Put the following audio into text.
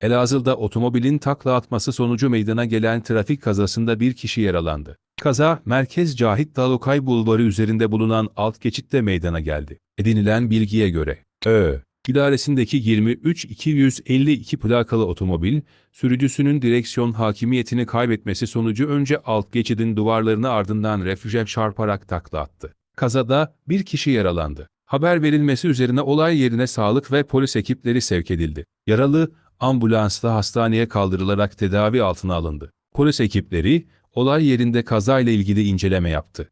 Elazığ'da otomobilin takla atması sonucu meydana gelen trafik kazasında bir kişi yaralandı. Kaza, Merkez Cahit Dalokay Bulvarı üzerinde bulunan alt geçitte meydana geldi. Edinilen bilgiye göre, Ö. İdaresindeki 23-252 plakalı otomobil, sürücüsünün direksiyon hakimiyetini kaybetmesi sonucu önce alt geçidin duvarlarına ardından refüje çarparak takla attı. Kazada bir kişi yaralandı. Haber verilmesi üzerine olay yerine sağlık ve polis ekipleri sevk edildi. Yaralı, ambulansla hastaneye kaldırılarak tedavi altına alındı. Polis ekipleri, olay yerinde kazayla ilgili inceleme yaptı.